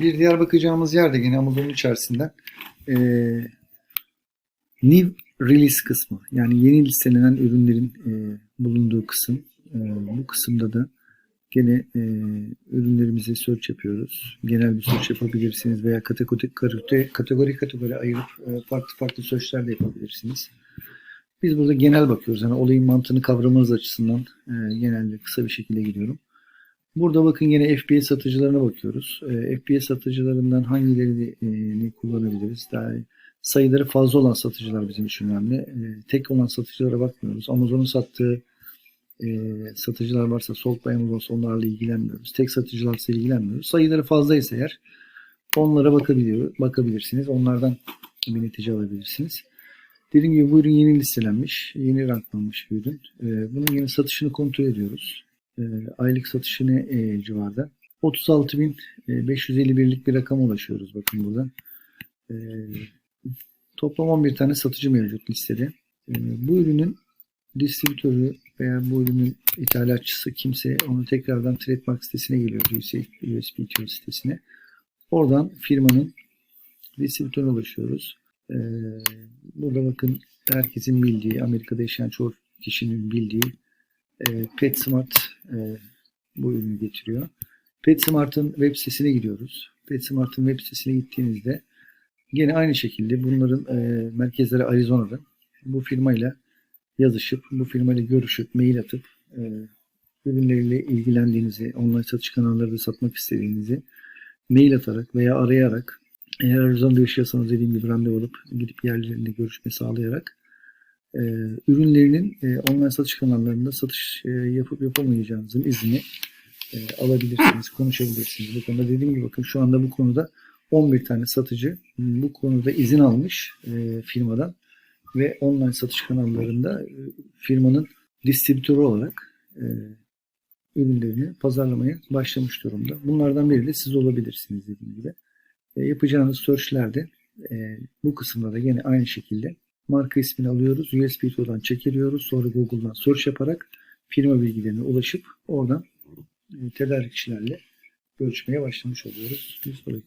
Bir diğer bakacağımız yer de yine Amazon'un içerisinden eee New Release kısmı. Yani yeni listelenen ürünlerin eee, bulunduğu kısım. Eee, bu kısımda da gene eee, ürünlerimizi search yapıyoruz. Genel bir search yapabilirsiniz veya kategori kategori kategori, kategori ayırıp eee, farklı farklı searchler de yapabilirsiniz. Biz burada genel bakıyoruz. Yani olayın mantığını kavramanız açısından eee genelde kısa bir şekilde gidiyorum. Burada bakın yine FBA satıcılarına bakıyoruz. E, FBA satıcılarından hangilerini kullanabiliriz? Daha sayıları fazla olan satıcılar bizim için önemli. E, tek olan satıcılara bakmıyoruz. Amazon'un sattığı e, satıcılar varsa Sold by Amazon onlarla ilgilenmiyoruz. Tek satıcılarsa ilgilenmiyoruz. Sayıları fazlaysa eğer onlara bakabiliyor, bakabilirsiniz. Onlardan bir netice alabilirsiniz. Dediğim gibi bu ürün yeni listelenmiş, yeni ranklanmış bir ürün. E, bunun yine satışını kontrol ediyoruz. E, aylık satışı ne e, civarda? 36.551'lik bir rakama ulaşıyoruz bakın buradan. E, toplam 11 tane satıcı mevcut listede. E, bu ürünün distribütörü veya bu ürünün ithalatçısı kimse onu tekrardan Trademark sitesine geliyor. USPTO sitesine. Oradan firmanın distribütörüne ulaşıyoruz. E, burada bakın herkesin bildiği, Amerika'da yaşayan çoğu kişinin bildiği e, PetSmart e, bu ürünü getiriyor. PetSmart'ın web sitesine gidiyoruz. PetSmart'ın web sitesine gittiğinizde yine aynı şekilde bunların e, merkezleri Arizona'da. Bu firmayla yazışıp, bu firmayla görüşüp, mail atıp e, ürünleriyle ilgilendiğinizi, online satış kanallarında satmak istediğinizi mail atarak veya arayarak eğer Arizona'da yaşıyorsanız dediğim gibi randevu alıp gidip yerlerinde görüşme sağlayarak e, ürünlerinin e, online satış kanallarında satış e, yapıp yapamayacağınızın izni e, alabilirsiniz, konuşabilirsiniz. Bu konuda dediğim gibi bakın şu anda bu konuda 11 tane satıcı bu konuda izin almış e, firmadan ve online satış kanallarında e, firmanın distribütörü olarak e, ürünlerini pazarlamaya başlamış durumda. Bunlardan biri de siz olabilirsiniz dediğim gibi. E, yapacağınız searchlerde e, bu kısımda da yine aynı şekilde marka ismini alıyoruz. USPTO'dan çekiliyoruz. Sonra Google'dan search yaparak firma bilgilerine ulaşıp oradan e, tedarikçilerle görüşmeye başlamış oluyoruz. Bir sonraki